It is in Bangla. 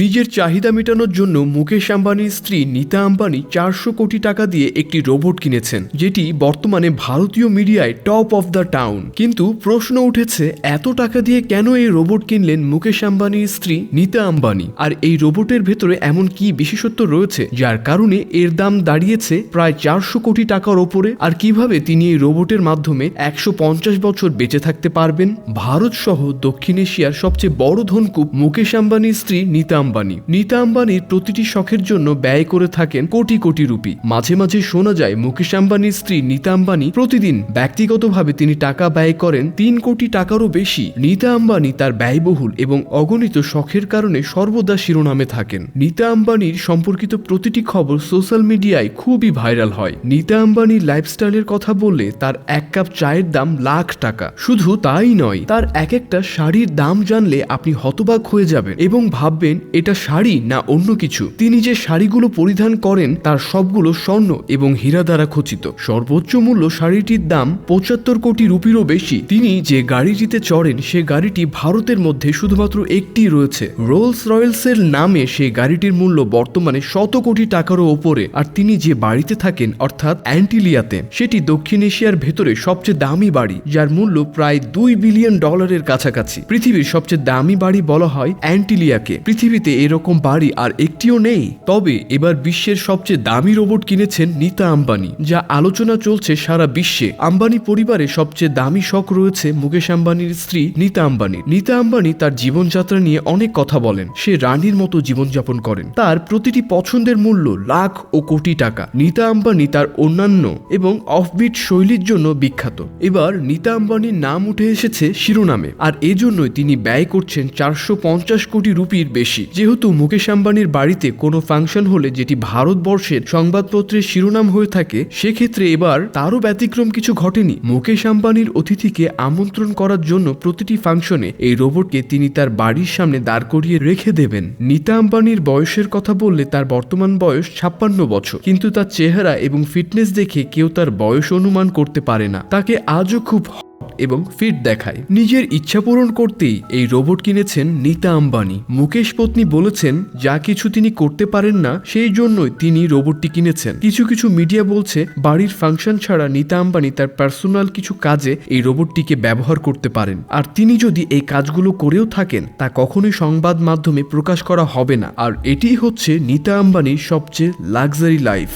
নিজের চাহিদা মেটানোর জন্য মুকেশ আম্বানির স্ত্রী নীতা আম্বানি চারশো কোটি টাকা দিয়ে একটি রোবট কিনেছেন, যেটি বর্তমানে ভারতীয় মিডিয়ায় টপ অফ দ্য টাউন। কিন্তু প্রশ্ন উঠেছে, এত টাকা দিয়ে কেন এই রোবট কিনলেন মুকেশ আম্বানির স্ত্রী নীতা আম্বানি? আর এই রোবটের ভেতরে এমন কি বিশেষত্ব রয়েছে, যার কারণে এর দাম দাঁড়িয়েছে প্রায় চারশো কোটি টাকার ওপরে? আর কীভাবে তিনি এই রোবটের মাধ্যমে একশো পঞ্চাশ বছর বেঁচে থাকতে পারবেন? ভারত সহ দক্ষিণ এশিয়ার সবচেয়ে বড় ধনকুপ মুকেশ আম্বানির স্ত্রী নীতা আম্বানি নীতা আম্বানির প্রতিটি শখের জন্য ব্যয় করে থাকেন কোটি কোটি রুপি। মাঝে মাঝে শোনা যায়, মুকেশ আম্বানির স্ত্রী নীতা আম্বানি প্রতিদিন ব্যক্তিগতভাবে তিনি টাকা ব্যয় করেন তিন কোটি টাকারও বেশি। নীতা আম্বানি তার ব্যয়বহুল এবং অগণিত শখের কারণে সর্বদা শিরোনামে থাকেন। নীতা আম্বানির সম্পর্কিত প্রতিটি খবর সোশ্যাল মিডিয়ায় খুবই ভাইরাল হয়। নীতা আম্বানির লাইফস্টাইলের কথা বললে তার এক কাপ চায়ের দাম লাখ টাকা। শুধু তাই নয়, তার এক একটা শাড়ির দাম জানলে আপনি হতবাক হয়ে যাবেন এবং ভাববেন এটা শাড়ি না অন্য কিছু? তিনি যে শাড়িগুলো পরিধান করেন, তার সবগুলো স্বর্ণ এবং হীরা দ্বারা খচিত। সর্বোচ্চ মূল্য শাড়িটির দাম পঁচাত্তর কোটি রুপিরও বেশি। তিনি যে গাড়িটিতে চড়েন, সে গাড়িটি ভারতের মধ্যে শুধুমাত্র একটি রয়েছে। রোলস রয়েলসের নামে সেই গাড়িটির মূল্য বর্তমানে শত কোটি টাকারও ওপরে। আর তিনি যে বাড়িতে থাকেন, অর্থাৎ অ্যান্টিলিয়াতে, সেটি দক্ষিণ এশিয়ার ভেতরে সবচেয়ে দামি বাড়ি, যার মূল্য প্রায় দুই বিলিয়ন ডলারের কাছাকাছি। পৃথিবীর সবচেয়ে দামি বাড়ি বলা হয় অ্যান্টিলিয়াকে। পৃথিবীতে এরকম বাড়ি আর একটিও নেই। তবে এবার বিশ্বের সবচেয়ে দামি রোবট কিনেছেন নীতা আম্বানি, যা আলোচনা চলছে সারা বিশ্বে। আম্বানি পরিবারে সবচেয়ে দামি শখ রয়েছে মুকেশ আম্বানির স্ত্রী নীতা আম্বানি নীতা আম্বানি তার জীবনযাত্রা নিয়ে অনেক কথা বলেন। সে রানীর মতো জীবনযাপন করেন। তার প্রতিটি পছন্দের মূল্য লাখ ও কোটি টাকা। নীতা আম্বানি তার অন্যান্য এবং অফবিট শৈলীর জন্য বিখ্যাত। এবার নীতা আম্বানির নাম উঠে এসেছে শিরোনামে। আর এজন্যই তিনি ব্যয় করছেন চারশো পঞ্চাশ কোটি রুপির বেশি। যেহেতু মুকেশ আম্বানির বাড়িতে কোনো ফাংশন হলে যেটি ভারতবর্ষের সংবাদপত্রের শিরোনাম হয়ে থাকে, সেক্ষেত্রে এবার তারও ব্যতিক্রম কিছু ঘটেনি। মুকেশ আম্বানির অতিথিকে আমন্ত্রণ করার জন্য প্রতিটি ফাংশনে এই রোবটকে তিনি তার বাড়ির সামনে দাঁড় করিয়ে রেখে দেবেন। নীতা আম্বানির বয়সের কথা বললে তার বর্তমান বয়স ছাপ্পান্ন বছর। কিন্তু তার চেহারা এবং ফিটনেস দেখে কেউ তার বয়স অনুমান করতে পারে না। তাকে আজও খুব এবং ফিট দেখায়। নিজের ইচ্ছা পূরণ করতেই এই রোবট কিনেছেন নীতা আম্বানি। মুকেশ পত্নী বলেছেন, যা কিছু তিনি করতে পারেন না, সেই জন্যই তিনি রোবটটি কিনেছেন। কিছু কিছু মিডিয়া বলছে, বাড়ির ফাংশন ছাড়া নীতা আম্বানি তার পার্সোনাল কিছু কাজে এই রোবটটিকে ব্যবহার করতে পারেন। আর তিনি যদি এই কাজগুলো করেও থাকেন, তা কখনোই সংবাদ মাধ্যমে প্রকাশ করা হবে না। আর এটিই হচ্ছে নীতা আম্বানির সবচেয়ে লাক্সারি লাইফ।